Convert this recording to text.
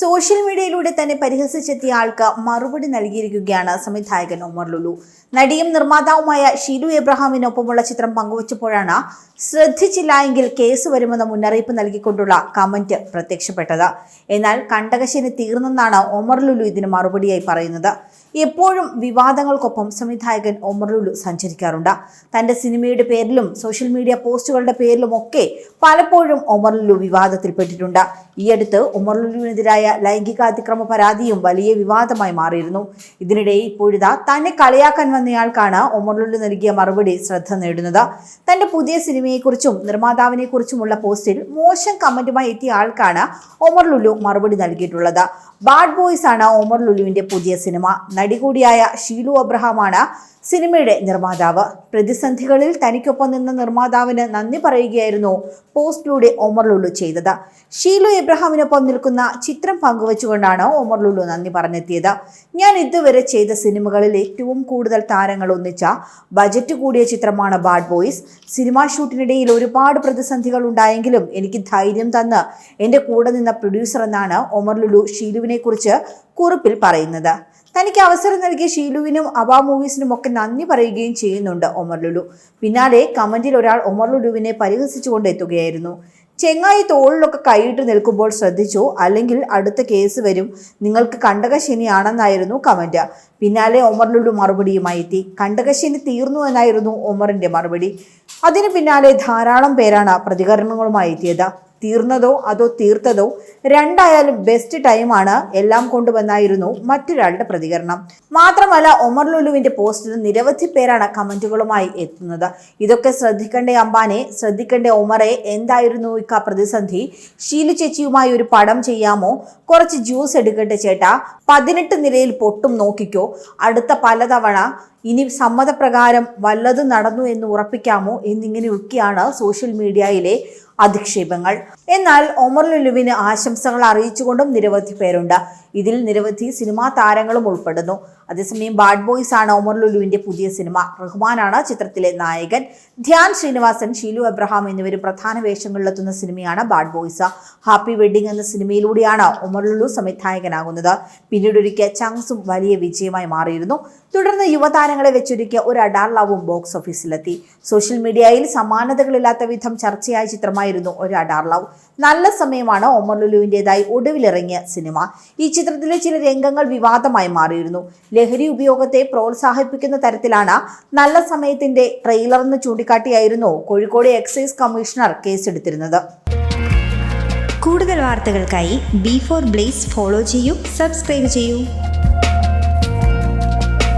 Social മീഡിയയിലൂടെ തന്നെ പരിഹസിച്ചെത്തിയ ആൾക്ക് മറുപടി നൽകിയിരിക്കുകയാണ് സംവിധായകൻ ഒമർ ലുലു. നടിയും നിർമ്മാതാവുമായ ഷീലു എബ്രഹാമിനൊപ്പമുള്ള ചിത്രം പങ്കുവച്ചപ്പോഴാണ് ശ്രദ്ധിച്ചില്ല എങ്കിൽ കേസ് വരുമെന്ന മുന്നറിയിപ്പ് നൽകിക്കൊണ്ടുള്ള കമന്റ് പ്രത്യക്ഷപ്പെട്ടത്. എന്നാൽ കണ്ടകശനി തീർന്നെന്നാണ് ഒമർ ലുലു ഇതിന് മറുപടിയായി പറയുന്നത്. എപ്പോഴും വിവാദങ്ങൾക്കൊപ്പം സംവിധായകൻ ഒമർ ലുലു സഞ്ചരിക്കാറുണ്ട്. തന്റെ സിനിമയുടെ പേരിലും സോഷ്യൽ മീഡിയ പോസ്റ്റുകളുടെ പേരിലും ഒക്കെ പലപ്പോഴും ഒമർ ലുലു വിവാദത്തിൽപ്പെട്ടിട്ടുണ്ട്. ഈയടുത്ത് ഒമർ ലുലുവിനെതിരായ ലൈംഗികാതിക്രമ പരാതിയും വലിയ വിവാദമായി മാറിയിരുന്നു. ഇതിനിടെ ഇപ്പോഴിതാ തന്നെ കളിയാക്കാൻ വന്നയാൾക്കാണ് ഒമർലുള്ളി നൽകിയ മറുപടി ശ്രദ്ധ നേടുന്നത്. തന്റെ പുതിയ സിനിമയെക്കുറിച്ചും നിർമ്മാതാവിനെക്കുറിച്ചുമുള്ള പോസ്റ്റിൽ മോശം കമന്റുമായി എത്തിയ ആൾക്കാണ് ഒമർ ലുലു മറുപടി നൽകിയിട്ടുള്ളത്. ബാഡ് ബോയ്സ് ആണ് ഒമർ ലുലുവിന്റെ പുതിയ സിനിമ. നടി കൂടിയായ ഷീലു അബ്രഹാമാണ് സിനിമയുടെ നിർമ്മാതാവ്. പ്രതിസന്ധികളിൽ തനിക്കൊപ്പം നിന്ന നിർമ്മാതാവിന് നന്ദി പറയുകയായിരുന്നു പോസ്റ്റിലൂടെ ഒമർ ലുലു ചെയ്തത്. ഷീലു എബ്രഹാമിനൊപ്പം നിൽക്കുന്ന ചിത്രം പങ്കുവച്ചുകൊണ്ടാണ് ഒമർ ലുലു നന്ദി പറഞ്ഞെത്തിയത്. ഞാൻ ഇതുവരെ ചെയ്ത സിനിമകളിൽ ഏറ്റവും കൂടുതൽ താരങ്ങൾ ഒന്നിച്ച ബജറ്റ് കൂടിയ ചിത്രമാണ് ബാഡ് ബോയ്സ്. സിനിമാ ഷൂട്ടിനിടയിൽ ഒരുപാട് പ്രതിസന്ധികൾ ഉണ്ടായെങ്കിലും എനിക്ക് ധൈര്യം തന്ന് എന്റെ കൂടെ നിന്ന പ്രൊഡ്യൂസർ എന്നാണ് ഒമർ ലുലു ഷീലുവിനെ കുറിച്ച് കുറിപ്പിൽ പറയുന്നത്. തനിക്ക് അവസരം നൽകിയ ഷീലുവിനും അബാ മൂവീസിനും ഒക്കെ നന്ദി പറയുകയും ചെയ്യുന്നുണ്ട് ഒമർ ലുലു. പിന്നാലെ കമന്റിൽ ഒരാൾ ഒമർ ലുലുവിനെ പരിഹസിച്ചുകൊണ്ട് എത്തുകയായിരുന്നു. ചെങ്ങായി തോളിലൊക്കെ കൈയിട്ട് നിൽക്കുമ്പോൾ ശ്രദ്ധിച്ചോ? അല്ലെങ്കിൽ അടുത്ത കേസ് വരും. നിങ്ങൾക്ക് കണ്ടകശനിയാണെന്നായിരുന്നു കമന്റ്. പിന്നാലെ ഒമർ ലുലു മറുപടിയുമായി എത്തി. കണ്ടകശനി തീർന്നു എന്നായിരുന്നു ഒമറിന്റെ മറുപടി. അതിന് പിന്നാലെ ധാരാളം പേരാണ് പ്രതികരണങ്ങളുമായി എത്തിയത്. തീർന്നതോ അതോ തീർത്തതോ രണ്ടായാലും ബെസ്റ്റ് ടൈമാണ് എല്ലാം കൊണ്ടുവന്നായിരുന്നു മറ്റൊരാളുടെ പ്രതികരണം. മാത്രമല്ല ഒമർ ലുലുവിന്റെ പോസ്റ്റിൽ നിരവധി പേരാണ് കമന്റുകളുമായി എത്തുന്നത്. ഇതൊക്കെ ശ്രദ്ധിക്കേണ്ട അമ്പാനെ ശ്രദ്ധിക്കേണ്ട ഒമറെ? എന്തായിരുന്നു ഇക്ക പ്രതിസന്ധി? ഷീലു ചേച്ചിയുമായി ഒരു പടം ചെയ്യാമോ? കുറച്ച് ജ്യൂസ് എടുക്കട്ടെ ചേട്ടാ. പതിനെട്ട് നിലയിൽ പൊട്ടും നോക്കിക്കോ. അടുത്ത പലതവണ ഇനി സമ്മതപ്രകാരം വല്ലതും നടന്നു എന്ന് ഉറപ്പിക്കാമോ എന്നിങ്ങനെയൊക്കെയാണ് സോഷ്യൽ മീഡിയയിലെ അധിക്ഷേപങ്ങൾ. എന്നാൽ ഒമർ ലുലുവിന് ആശംസകൾ അറിയിച്ചുകൊണ്ടും നിരവധി പേരുണ്ട്. ഇതിൽ നിരവധി സിനിമാ താരങ്ങളും ഉൾപ്പെടുന്നു. അതേസമയം ബാഡ് ബോയ്സ് ആണ് ഒമർ ലുലുവിന്റെ പുതിയ സിനിമ. റഹ്മാനാണ് ചിത്രത്തിലെ നായകൻ. ധ്യാൻ ശ്രീനിവാസൻ ഷീലു അബ്രഹാം എന്നിവരും പ്രധാന വേഷങ്ങളിലെത്തുന്ന സിനിമയാണ് ബാഡ് ബോയ്സ് ഹാപ്പി വെഡിങ് എന്ന സിനിമയിലൂടെയാണ് ഒമർ ലുലു സംവിധായകനാകുന്നത്. പിന്നീട് ഒരുക്കിയ ചങ്സും വലിയ വിജയമായി മാറിയിരുന്നു. തുടർന്ന് യുവതാരങ്ങളെ വെച്ചൊരുക്കിയ ഒരു അഡാർ ലവും ബോക്സ് ഓഫീസിലെത്തി. സോഷ്യൽ മീഡിയയിൽ സമാനതകളില്ലാത്ത വിധം ചർച്ചയായ ചിത്രമായിരുന്നു ഒരു അഡാർ ലവ്. നല്ല സമയമാണ് ഒമർ ലുലുവിന്റെതായി ഒടുവിലിറങ്ങിയ സിനിമ. ഈ ചിത്രത്തിലെ ചില രംഗങ്ങൾ വിവാദമായി മാറിയിരുന്നു. ലഹരി ഉപയോഗത്തെ പ്രോത്സാഹിപ്പിക്കുന്ന തരത്തിലാണ് നല്ല സമയത്തിന്റെ ട്രെയിലർ എന്ന് ചൂണ്ടിക്കാട്ടിയായിരുന്നു കോഴിക്കോട് എക്സൈസ് കമ്മീഷണർ കേസെടുത്തിരുന്നത്. കൂടുതൽ വാർത്തകൾക്കായി ബി ഫോർ ബ്ലേസ് ഫോളോ ചെയ്യൂ സബ്സ്ക്രൈബ് ചെയ്യൂ.